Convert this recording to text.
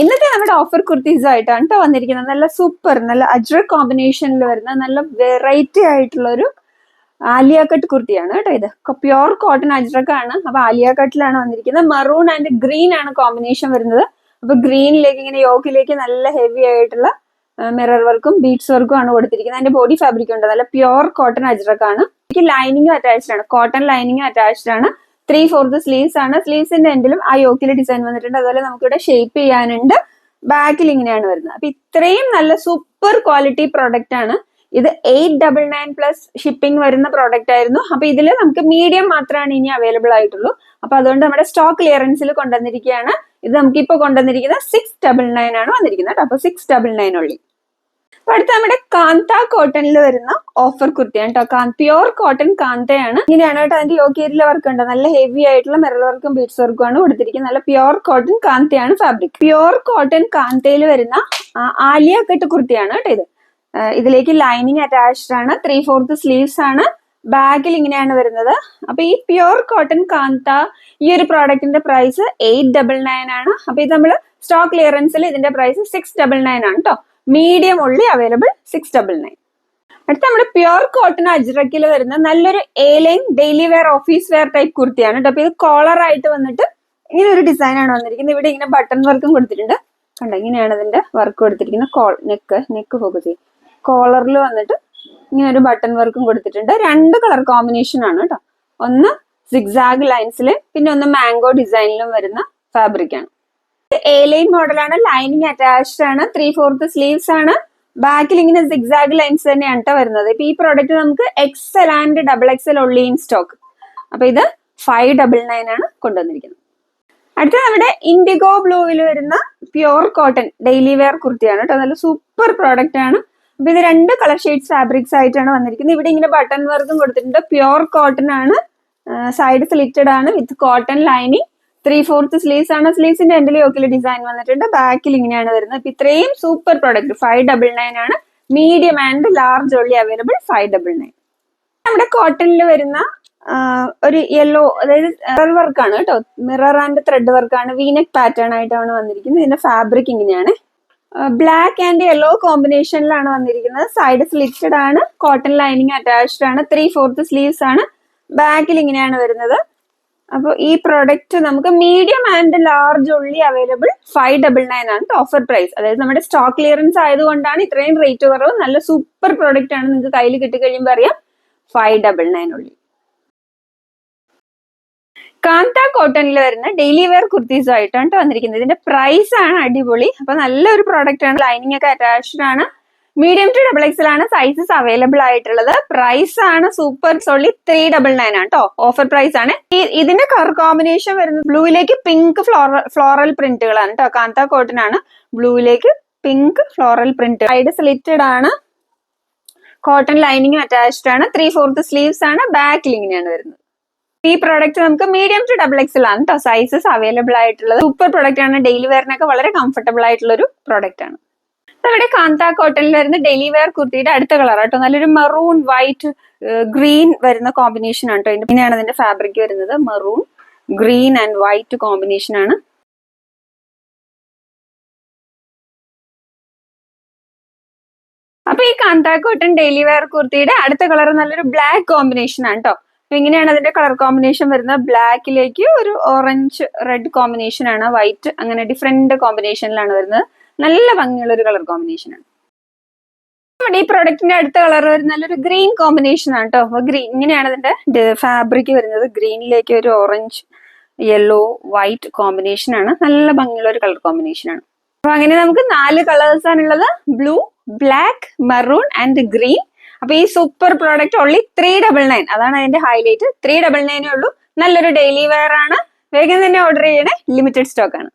ഇന്നത്തെ നമ്മുടെ ഓഫർ കുർത്തീസ് ആയിട്ടാണ് കേട്ടോ വന്നിരിക്കുന്നത്. നല്ല സൂപ്പർ നല്ല അജ്രക് കോമ്പിനേഷനിൽ വരുന്ന നല്ല വെറൈറ്റി ആയിട്ടുള്ള ഒരു ആലിയ കട്ട് കുർത്തിയാണ് കേട്ടോ ഇത്. പ്യോർ കോട്ടൺ അജ്രക് ആണ് അപ്പൊ ആലിയ കട്ടിലാണ് വന്നിരിക്കുന്നത്. മറൂൺ ആൻഡ് ഗ്രീൻ ആണ് കോമ്പിനേഷൻ വരുന്നത്. അപ്പൊ ഗ്രീനിലേക്ക് ഇങ്ങനെ യോക്കിലേക്ക് നല്ല ഹെവി ആയിട്ടുള്ള മിറർ വർക്കും ബീഡ്സ് വർക്കും ആണ് കൊടുത്തിരിക്കുന്നത്. അതിന്റെ ബോഡി ഫാബ്രിക് ഉണ്ട്. നല്ല പ്യോർ കോട്ടൺ അജ്രക് ആണ് എനിക്ക് ലൈനിങ്ങും അറ്റാച്ച്ഡ് ആണ്. കോട്ടൺ ലൈനിങ്ങും അറ്റാച്ച്ഡ് ആണ്. ത്രീ ഫോർത്ത് സ്ലീവ്സ് ആണ്. സ്ലീവ്സിന്റെ എൻഡിലും ആ യോക്കിൽ ഡിസൈൻ വന്നിട്ടുണ്ട്. അതുപോലെ നമുക്ക് ഇവിടെ ഷേപ്പ് ചെയ്യാനുണ്ട് ബാക്കിൽ ഇങ്ങനെയാണ് വരുന്നത്. അപ്പൊ ഇത്രയും നല്ല സൂപ്പർ ക്വാളിറ്റി പ്രോഡക്റ്റ് ആണ്. ഇത് eight double nine plus shipping വരുന്ന പ്രോഡക്റ്റ് ആയിരുന്നു. അപ്പൊ ഇതിൽ നമുക്ക് മീഡിയം മാത്രമാണ് ഇനി അവൈലബിൾ ആയിട്ടുള്ളൂ. അപ്പൊ അതുകൊണ്ട് നമ്മുടെ സ്റ്റോക്ക് ക്ലിയറൻസിൽ കൊണ്ടുവന്നിരിക്കുകയാണ്. ഇത് നമുക്ക് ഇപ്പോൾ കൊണ്ടുവന്നിരിക്കുന്നത് സിക്സ് ഡബിൾ നയൻ ആണ് വന്നിരിക്കുന്നത്. അപ്പൊ സിക്സ് ഡബിൾ നയൻ ഉള്ളി. അടുത്ത നമ്മുടെ കാന്ത കോട്ടണിൽ വരുന്ന ഓഫർ കുർത്തിയാണ് കേട്ടോ പ്യോർ കോട്ടൺ കാന്തയാണ്. ഇങ്ങനെയാണ് കേട്ടോ അതിന്റെ യോഗ്യരിലെ വർക്ക് ഉണ്ട്? നല്ല ഹെവി ആയിട്ടുള്ള മെറൽ വർക്കും ബീഡ്സ് വർക്കും ആണ് കൊടുത്തിരിക്കുന്നത്. നല്ല പ്യോർ കോട്ടൺ കാന്തയാണ് ഫാബ്രിക് പ്യോർ കോട്ടൺ കാന്തയിൽ വരുന്ന ആലിയ കെട്ട് കുർത്തിയാണ് കേട്ടോ ഇത്. ഇതിലേക്ക് ലൈനിങ് അറ്റാച്ച്ഡ് ആണ്. ത്രീ ഫോർത്ത് സ്ലീവ്സ് ആണ്. ബാഗിൽ ഇങ്ങനെയാണ് വരുന്നത്. അപ്പൊ ഈ പ്യോർ കോട്ടൺ കാന്ത ഈ ഒരു പ്രോഡക്റ്റിന്റെ പ്രൈസ് എയ്റ്റ് ഡബിൾ നയൻ ആണ്. അപ്പൊ ഇത് നമ്മൾ സ്റ്റോക്ക് ക്ലിയറൻസിൽ ഇതിന്റെ പ്രൈസ് സിക്സ് ഡബിൾ നയൻ ആണ് കേട്ടോ മീഡിയം ഉള്ളി അവൈലബിൾ സിക്സ് ഡബിൾ നയൻ അടുത്ത നമ്മുടെ പ്യുർ കോട്ടൺ അജ്രക്കിൽ വരുന്ന നല്ലൊരു A line line daily wear office wear type കുർത്തിയാണ് കേട്ടോ അപ്പൊ ഇത് കോളർ ആയിട്ട് വന്നിട്ട് ഇങ്ങനെ ഒരു ഡിസൈനാണ് വന്നിരിക്കുന്നത്. ഇവിടെ ഇങ്ങനെ ബട്ടൺ വർക്കും കൊടുത്തിട്ടുണ്ട്. കണ്ടോ ഇങ്ങനെയാണ് അതിന്റെ വർക്ക് കൊടുത്തിരിക്കുന്നത്. കോൾ നെക്ക് നെക്ക് ഫോക്കസ് ചെയ്യും. കോളറിൽ വന്നിട്ട് ഇങ്ങനെ ഒരു ബട്ടൺ വർക്കും കൊടുത്തിട്ടുണ്ട്. രണ്ട് കളർ കോമ്പിനേഷൻ ആണ് കേട്ടോ ഒന്ന് സിഗ്സാഗ് ലൈൻസിൽ പിന്നെ ഒന്ന് മാംഗോ ഡിസൈനിലും വരുന്ന ഫാബ്രിക് ആണ്. എ ലൈൻ മോഡലാണ് ലൈനിങ് അറ്റാച്ച്ഡ് ആണ് ത്രീ ഫോർത്ത് സ്ലീവ്സ് ആണ്. ബാക്കിൽ ഇങ്ങനെ സിക്സാഗ് ലൈൻസ് തന്നെയാണ് കേട്ടോ വരുന്നത്. ഇപ്പൊ ഈ പ്രോഡക്റ്റ് നമുക്ക് XL and double XL only in stock അപ്പൊ ഇത് ഫൈവ് ഡബിൾ നയൻ ആണ് കൊണ്ടുവന്നിരിക്കുന്നത്. അടുത്ത അവിടെ ഇൻഡിഗോ ബ്ലൂവിൽ വരുന്ന പ്യോർ കോട്ടൺ ഡെയിലി വെയർ കുർത്തിയാണ് കേട്ടോ നല്ല സൂപ്പർ പ്രോഡക്റ്റ് ആണ്. അപ്പൊ ഇത് രണ്ട് കളർ ഷെയ്ഡ്സ് ഫാബ്രിക്സ് ആയിട്ടാണ് വന്നിരിക്കുന്നത്. ഇവിടെ ഇങ്ങനെ ബട്ടൺ വർക്കും കൊടുത്തിട്ടുണ്ട്. പ്യോർ കോട്ടൺ ആണ് സൈഡ് സ്ലിറ്റഡ് ആണ് with cotton lining three fourth sleeves ആണ് സ്ലീവ്സിന്റെ എൻഡിൽ യോക്കിൽ ഡിസൈൻ വന്നിട്ടുണ്ട്. ബാക്കിൽ ഇങ്ങനെയാണ് വരുന്നത്. അപ്പൊ ഇത്രയും super product five double nine ആണ്. Medium and large only available five double nine നമ്മുടെ കോട്ടണിൽ വരുന്ന ഒരു യെല്ലോ അതായത് മിറർ വർക്കാണ് കേട്ടോ. മിറർ ആൻഡ് ത്രെഡ് വർക്കാണ് വീനെക് പാറ്റേൺ ആയിട്ടാണ് വന്നിരിക്കുന്നത്. ഇതിന്റെ ഫാബ്രിക് ഇങ്ങനെയാണ്. ബ്ലാക്ക് ആൻഡ് യെല്ലോ കോമ്പിനേഷനിലാണ് വന്നിരിക്കുന്നത്. സൈഡ് സ്ലിറ്റഡ് ആണ്. കോട്ടൺ ലൈനിങ് അറ്റാച്ച്ഡ് ആണ്. ത്രീ ഫോർത്ത് സ്ലീവ്സ് ആണ്. ബാക്കിൽ ഇങ്ങനെയാണ് വരുന്നത്. അപ്പോൾ ഈ പ്രൊഡക്റ്റ് നമുക്ക് medium and large only available five double nine ആണ് ഓഫർ പ്രൈസ് അതായത് നമ്മുടെ സ്റ്റോക്ക് ക്ലിയറൻസ് ആയതുകൊണ്ടാണ് ഇത്രയും റേറ്റ് കുറവ്. നല്ല സൂപ്പർ പ്രൊഡക്റ്റ് ആണ് നിങ്ങൾക്ക് കയ്യിൽ കിട്ടിക്കഴിയുമ്പോൾ അറിയാം. ഫൈവ് ഡബിൾ നയൻ ഉള്ളി കാന്ത കോട്ടണിൽ വരുന്ന ഡെയിലി വെയർ കുർത്തീസ് ആയിട്ടാണ് വന്നിരിക്കുന്നത്. ഇതിന്റെ പ്രൈസ് ആണ് അടിപൊളി. അപ്പൊ നല്ലൊരു പ്രോഡക്റ്റ് ആണ്. ലൈനിങ് ഒക്കെ അറ്റാച്ച്ഡ് ആണ്. മീഡിയം ടു ഡബിൾ എക്സൽ ആണ് സൈസസ് അവൈലബിൾ ആയിട്ടുള്ളത്. പ്രൈസ് ആണ് സൂപ്പർ സോളി ത്രീ ഡബിൾ നയൻ ആണ് കേട്ടോ ഓഫർ പ്രൈസ് ആണ്. ഇതിന്റെ കളർ കോമ്പിനേഷൻ വരുന്നത് ബ്ലൂയിലേക്ക് പിങ്ക് ഫ്ലോറൽ ഫ്ലോറൽ പ്രിന്റുകളാണ് കേട്ടോ കാന്ത കോട്ടൺ ആണ്. ബ്ലൂയിലേക്ക് pink floral print side slitted ആണ്. കോട്ടൺ ലൈനിങ് അറ്റാച്ച്ഡ് ആണ്. ത്രീ ഫോർത്ത് സ്ലീവ്സ് ആണ്. ബാക്ക് ലിങ്ങിനാണ് വരുന്നത്. ഈ പ്രോഡക്റ്റ് നമുക്ക് മീഡിയം ടു ഡബിൾ എക്സൽ ആണ് കേട്ടോ സൈസസ് അവൈലബിൾ ആയിട്ടുള്ളത്. സൂപ്പർ പ്രോഡക്റ്റ് ആണ്. ഡെയിലി വെയറിനൊക്കെ വളരെ കംഫർട്ടബിൾ ആയിട്ടുള്ള ഒരു പ്രോഡക്റ്റ് ആണ്. ഇവിടെ കാന്താ കോട്ടണിൽ വരുന്ന ഡെയിലി വെയർ കുർത്തിയുടെ അടുത്ത കളർ കേട്ടോ. നല്ലൊരു മെറൂൺ വൈറ്റ് ഗ്രീൻ വരുന്ന കോമ്പിനേഷൻ ആണ് കേട്ടോ. ഇതിനാണ് അതിന്റെ ഫാബ്രിക് വരുന്നത്. Maroon green and white combination ആണ്. അപ്പൊ ഈ കാന്താ കോട്ടൺ ഡെയിലി വെയർ കുർത്തിയുടെ അടുത്ത കളർ നല്ലൊരു ബ്ലാക്ക് കോമ്പിനേഷൻ ആണ് കേട്ടോ. അപ്പൊ ഇങ്ങനെയാണ് അതിന്റെ കളർ കോമ്പിനേഷൻ വരുന്നത്. ബ്ലാക്കിലേക്ക് ഒരു ഓറഞ്ച് റെഡ് കോമ്പിനേഷൻ ആണ്. വൈറ്റ് അങ്ങനെ ഡിഫറെന്റ് കോമ്പിനേഷനിലാണ് വരുന്നത്. നല്ല ഭംഗിയുള്ള ഒരു കളർ കോമ്പിനേഷൻ ആണ്. നമ്മുടെ ഈ പ്രൊഡക്റ്റിന്റെ അടുത്ത കളർ വരുന്ന നല്ലൊരു ഗ്രീൻ കോമ്പിനേഷൻ ആണ് കേട്ടോ ഗ്രീൻ ഇങ്ങനെയാണ് അതിന്റെ ഫാബ്രിക് വരുന്നത്. ഗ്രീനിലേക്ക് ഒരു ഓറഞ്ച് യെല്ലോ വൈറ്റ് കോമ്പിനേഷൻ ആണ്. നല്ല ഭംഗിയുള്ള ഒരു കളർ കോമ്പിനേഷൻ ആണ്. അപ്പൊ അങ്ങനെ നമുക്ക് നാല് കളേഴ്സ് ആണുള്ളത്. Blue black maroon and green അപ്പൊ ഈ super product only three double nine അതാണ് അതിന്റെ ഹൈലൈറ്റ് ത്രീ ഡബിൾ നയനേ ഉള്ളൂ. നല്ലൊരു ഡെയിലി വെയർ ആണ്. വേഗം തന്നെ ഓർഡർ ചെയ്യണേ. ലിമിറ്റഡ് സ്റ്റോക്ക് ആണ്.